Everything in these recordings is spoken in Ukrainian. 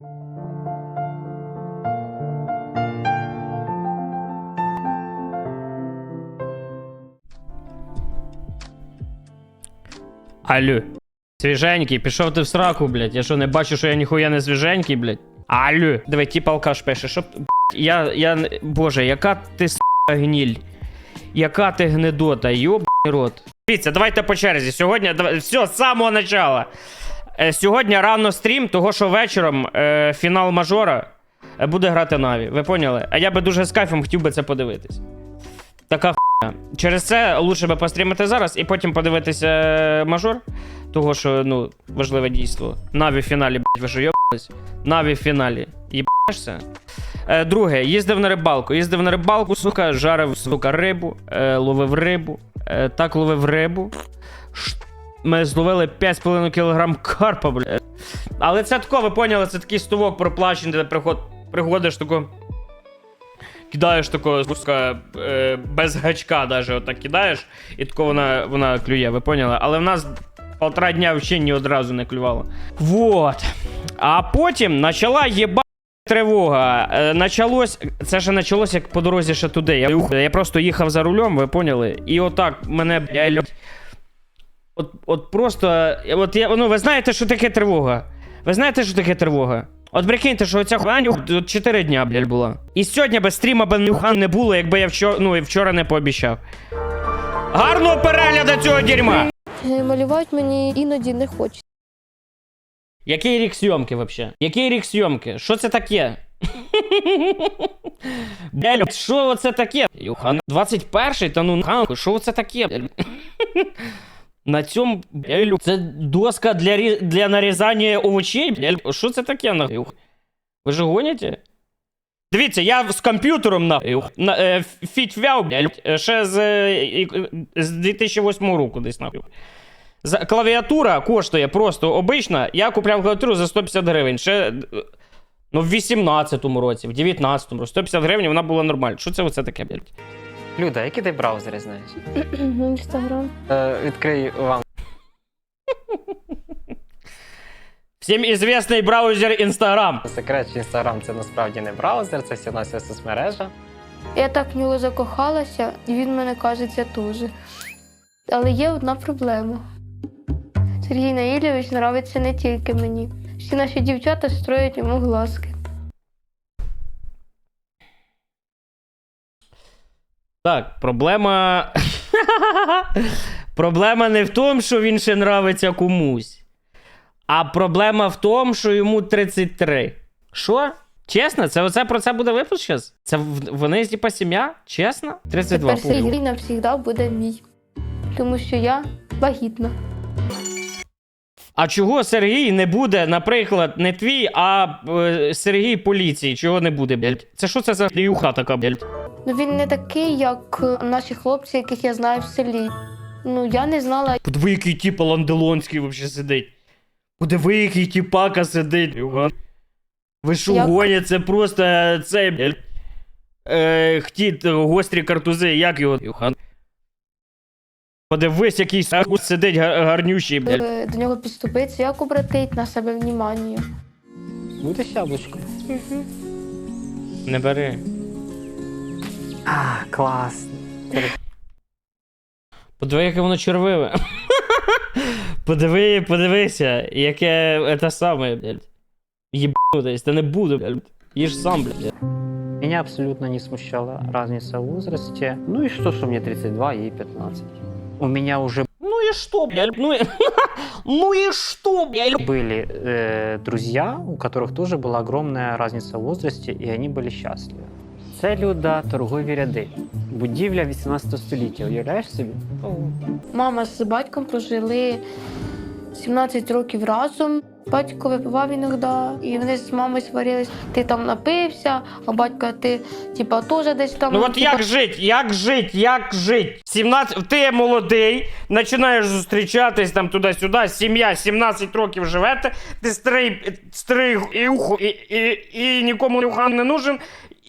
Алло. Свіженький, пішов ти в сраку, блядь. Я що, не бачу, що я ніхуя не свіженький, блядь. Алло. Диви, тіп алкаш пише, щоб. Я. я. Боже, яка ти с*** гніль. Яка ти гнедота, йобаний рот. Дивіться, давайте по черзі. Сьогодні. Все, з самого начала. Е, сьогодні рано стрім, того що вечором е, фінал мажора е, буде грати Наві. Ви поняли? А я би дуже з кайфом хотів би це подивитись. Така хуйня. Через це лучше би пострімити зараз і потім подивитися е, мажор. Того, що, ну, важливе дійство. Наві в фіналі, блядь, ви що йобались? Наві в фіналі. Їбашся? Е, друге, їздив на рибалку. Їздив на рибалку, сука, жарив, сука, рибу, е, ловив рибу. Е, так ловив рибу. Ш- Ми зловили 5,5 кг карпа, блядь. Але це тако, ви поняли, це такий стовок проплачений, де приход, приходиш тако. Кидаєш тако, сука, е, без гачка, даже отак кидаєш, і тако вона, вона клює, ви поняли? Але в нас полтора дня взагалі ні одразу не клювало. Вот. А потім почала єба тривога. Е, началось, це ж почалось як по дорозі ще туди. Я, я просто їхав за рулем, ви поняли? І отак мене, блядь, От, от просто. От я, ну, ви знаєте, що таке тривога? Ви знаєте, що таке тривога? От прикиньте, що ця хуйня 4 дня, блядь, була. І сьогодні без стріма би нюхан не було, якби я вчора, ну, і вчора не пообіцяв. Гарного перегляду цього дерьма! Е, Малювати мені іноді не хочеться. Який рік зйомки вообще? Який рік зйомки? Що це таке? Блядь, що це таке? Юхан, 21-й, та ну нахуй, що це таке? На цьому, блядь, це доска для, для нарізання овочей. Що це таке, нахуй? Ви ж гоніте? Дивіться, я з комп'ютером нахуй. На, е, блядь, е, ще з, е, з 2008 року десь нахуй. За- Клавіатура коштує просто обична. Я купляв клавіатуру за 150 гривень. Ще. е, Ну, в 18-му році, в 19-му році. 150 гривень вона була нормальна. Що це оце таке, блядь? Люда, який ти браузери знаєш? Інстаграм. Е, відкрий вам Всім ізвісний браузер Instagram. секрет, що Інстаграм це насправді не браузер, це всього навсього соцмережа. Я так в нього закохалася, і він мене кажеться теж. Але є одна проблема. Сергій Наїльович нравиться не тільки мені. Всі наші дівчата строять йому глазки. Так, проблема. проблема не в тому, що він ще нравиться комусь. А проблема в тому, що йому 33. Що? Чесно, це оце про це буде випуск зараз? Це вони типа сім'я? Чесно? 32 Тепер Сергій навсігда буде мій. Тому що я вагітна. А чого Сергій не буде, наприклад, не твій, а е, Сергій поліції? Чого не буде, блядь? Це що це за юха така, блядь? Ну він не такий, як наші хлопці, яких я знаю в селі. Ну я не знала, Подиви, який типа Ланделонський вообще сидить. Подиви, який тіпака сидить. Юга. Ви що Як? гоня, це просто е, цей, блядь. Е, хтіт, е, гострі картузи, як його? Юхан. Подивись, який сахус сидить гар- гарнющий, блядь. е, до нього підступитися, як обратить на себе внімання. Будеш яблучко? Угу. Не бери. А, клас. Подиви, яке воно червиве. Подиви, подивися, яке це саме, блядь. Єбнутись, та не буду, блядь. Їж сам, блядь. Меня абсолютно не смущала разница в возрасте. Ну и что, что мне 32, ей 15 У меня уже Ну и что, блядь? Ну и, ну и что, блядь? были э, друзья, у которых тоже была огромная разница в возрасте, и они были счастливы. Це Люда, торгові ряди. Будівля 18 століття, уявляєш собі? Мама з батьком прожили 17 років разом. Батько випивав іноді, і вони з мамою сварились. Ти там напився, а батько ти, типа, теж десь там. Ну от типа, як жить, як жить, як жить? 17, ти молодий, починаєш зустрічатись там туди-сюди, сім'я 17 років живете, ти старий, старий і, уху- і, і, і нікому не нужен,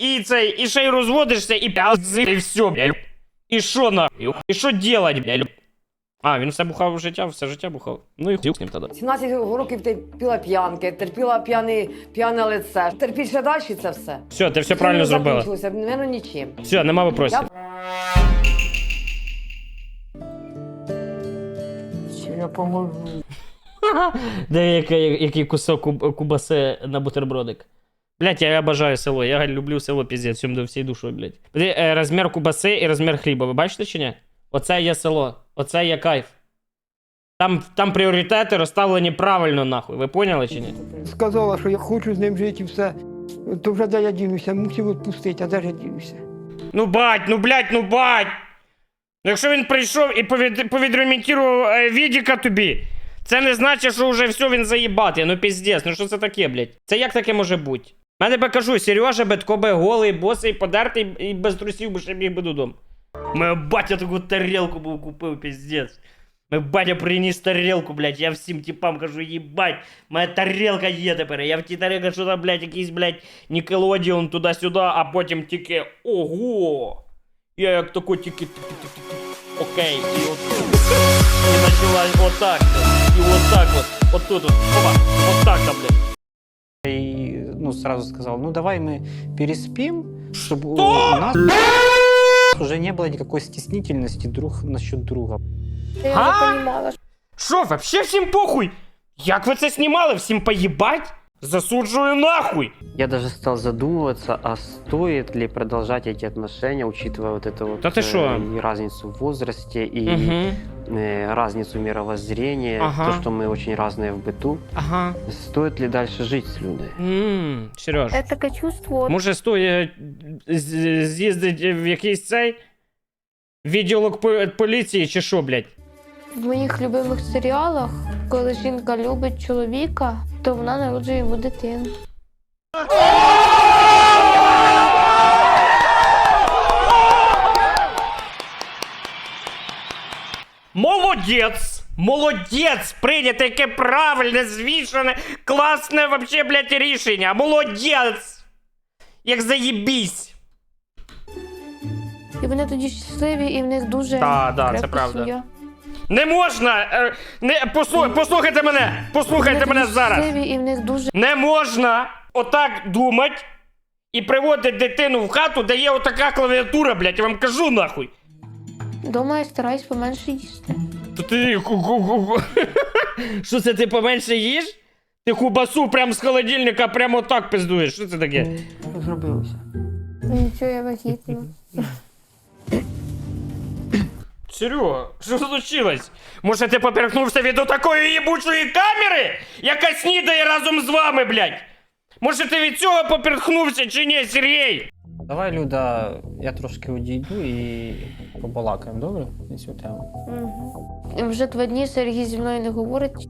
і цей, і ще й розводишся, і п'язи, і все, блядь. І що нахуй? І що делать, блядь? А, він все бухав життя, все життя бухав. Ну і хуй з ним тоді. 17 років терпіла п'янки, терпіла п'яне, п'яне лице. Терпіть ще далі це все. Все, ти все правильно зробила. закінчилося, Наверно, нічим. Все, нема вопросів. Я... Я поможу. Де який, який кусок куб, кубаси на бутербродик. Блять, я обожаю село. Я люблю село піздець, всім до всієї душою, блять. Е, розмір кубаси і розмір хліба. Ви бачите чи ні? Оце є село. Оце є кайф. Там, там пріоритети розставлені правильно, нахуй. Ви поняли чи ні? сказала, що я хочу з ним жити і все. То вже де я дінуся, мусив відпустити, а де ж я дінуся? Ну бать, ну блять, ну бать! Ну, Якщо він прийшов і повід, повідремонтував е, відіка тобі, це не значить, що вже все він заїбати. Ну піздець, ну що це таке, блять? Це як таке може бути? Я тебе кажу, Сережа би тако би голий, босий, подертий і без трусів би ще біг би додому. Моя батя таку тарілку був купив, піздець. Моя батя приніс тарілку, блядь, я всім типам кажу, їбать, моя тарілка є тепер. Я в тій тарілці що там, блядь, якийсь, блядь, Нікелодіон туди-сюди, а потім тільки ого. Я як тако тільки тільки-тільки-тільки, окей, і от і почалась отак, і отак от, отут от, опа, отак там, блядь. И ну, сразу сказал, ну давай мы переспим, чтобы у Что? нас Уже не было никакой стеснительности друг насчет друга. Я А? Що, вообще всім похуй? Як ви це знімали? Всім поїбать? Засуджую нахуй! Я даже стал задумываться, а стоит ли продолжать эти отношения, учитывая вот это вот Да ты шо? э, и разницу в возрасте и Угу. э, разницу мировоззрения, Ага. то, что мы очень разные в быту. Ага. Стоит ли дальше жить с Людой? Ммм, Сереж. Я таке чувство. от Може стоїть з- з'їздити в якийсь цей відділок по- поліції чи що, блядь? В моїх любимих серіалах, коли жінка любить чоловіка, то вона народжує йому дитину. Молодець! Молодець! Прийняте яке правильне, звішане, класне вообще, блядь, рішення. Молодець! Як заєбісь! І вони тоді щасливі, і в них дуже Да, да, це крепка правда. сім'я. Не можна! Е, не, послу, послухайте мене! Послухайте мене зараз! і в них дуже Не можна отак думати і приводити дитину в хату, де є отака клавіатура, блядь, я вам кажу нахуй. Дома я стараюсь поменше їсти. То ти. Що це ти поменше їш? Ти хубасу прям з холодильника прямо так пиздуєш. Що це таке? Зробилося? Нічого я вагітна. Серега, що случилось? Може ти поперхнувся від отакої їбучої камери, яка снідає разом з вами, блядь? Може ти від цього поперхнувся чи ні, Сергій? Давай, Люда, я трошки одійду і побалакаємо, добре? На цю тему. Угу. Вже два дні Сергій зі мною не говорить.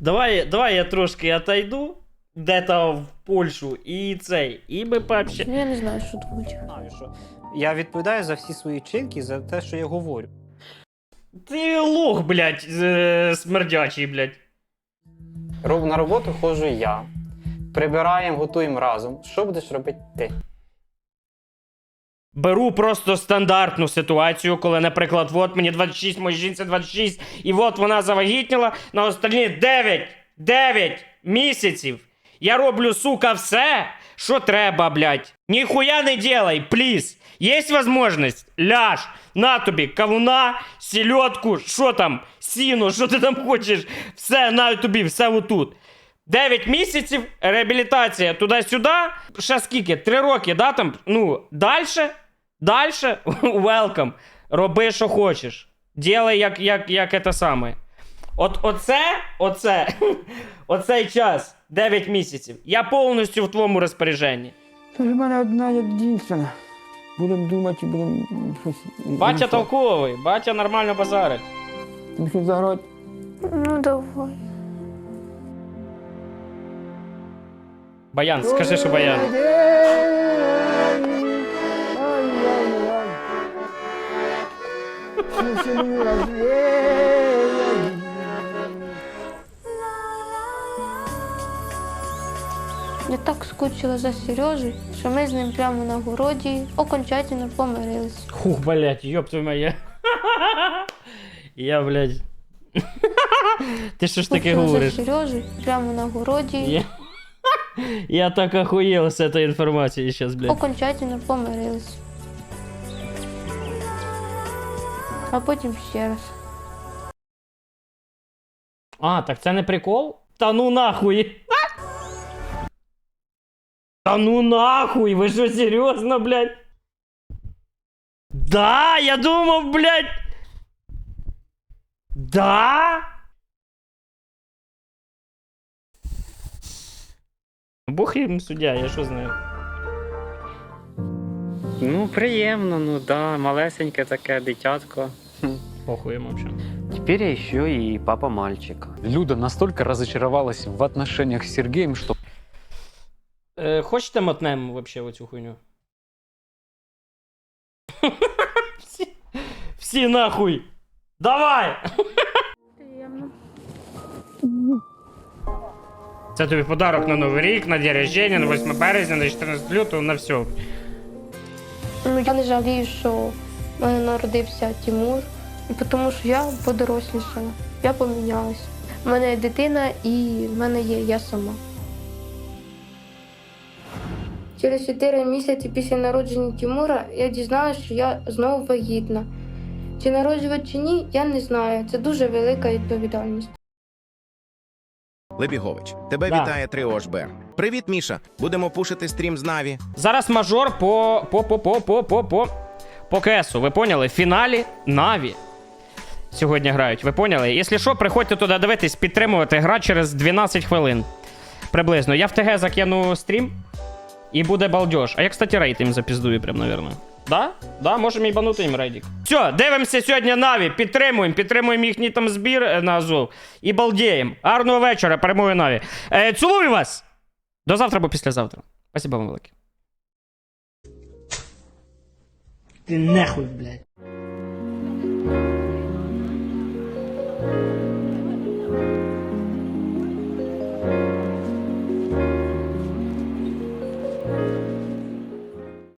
Давай, давай я трошки отойду де-то в Польщу і цей, і ми. Ну я не знаю, що думати. Знаю, що я відповідаю за всі свої вчинки, за те, що я говорю. Ти лох, блядь, з- смердячий, блядь. Роб- На роботу ходжу я. Прибираємо, готуємо разом. Що будеш робити ти? Беру просто стандартну ситуацію, коли, наприклад, от мені 26, моїй жінці 26, і от вона завагітніла на останні 9, 9 місяців. Я роблю, сука, все, що треба, блядь. Ніхуя не делай, пліз. Є можливість? Ляж, на тобі, кавуна, сільотку, що там, сіно, що ти там хочеш, все, на тобі, все отут. 9 місяців, реабілітація туди-сюди. Ще скільки? 3 роки, да? Там, ну, дальше, дальше, welcome. Роби, що хочеш. Ділай, як, як, як це саме. От оце, оце, оцей час, 9 місяців. Я повністю в твоєму розпорядженні. Це ж в мене одна єдинственна. Будемо думати, будемо щось. Батя толковий, батя нормально базарить. Щось заграти? Ну давай. Баян, скажи, що баян. Я так скучила за Сережею, що ми з ним прямо на городі окончательно помирились. Хух, блять, ёб твою моя. Я, блядь. Ти що ж таке Купила за говориш? Сережу прямо на городі. Я... Я так охуел с этой информацией сейчас, блядь. Окончательно помирились. А потім ще раз. А, так це не прикол? Та ну нахуй. Та ну нахуй, ви що серйозно, блядь? Да, я думав, блядь. Да? Бог їм суддя, я що знаю. Ну, приємно, ну да, малесеньке таке дитятко. Похуй їм вообще. Теперь я еще и папа мальчика. Люда настолько разочаровалась в отношениях с Сергеем, что Е, хочете мотнемо вообще оцю хуйню? всі, всі нахуй! Давай! Це тобі подарок на Новий рік, на день рождения, на 8 березня, на 14 лютого, на все. Ну я не жалію, що в мене народився Тимур, тому що я подорослішала. Я помінялась. У мене є дитина і в мене є я сама. Через 4 місяці після народження Тимура я дізналася, що я знову вагітна. Чи народжувати чи ні, я не знаю. Це дуже велика відповідальність. Лебігович, тебе Да. вітає 3OHB. Привіт, Міша. Будемо пушити стрім з Наві. Зараз мажор по по по по по по по по КСу. Ви поняли? В фіналі Наві. Сьогодні грають. Ви поняли? Якщо що, приходьте туди дивитись, підтримувати гра через 12 хвилин. Приблизно. Я в ТГ закину стрім і буде балдеж. А я, кстати, рейд їм запіздую, прям, наверное. Да? Да, можемо їбанути їм рейдик. Все, дивимося сьогодні Наві, підтримуємо, підтримуємо їхній там збір е, на Азов. І балдіємо. Гарного вечора, перемоги Наві. Е, цілую вас! До завтра або післязавтра. Спасибо вам велике. Ти нахуй, блядь.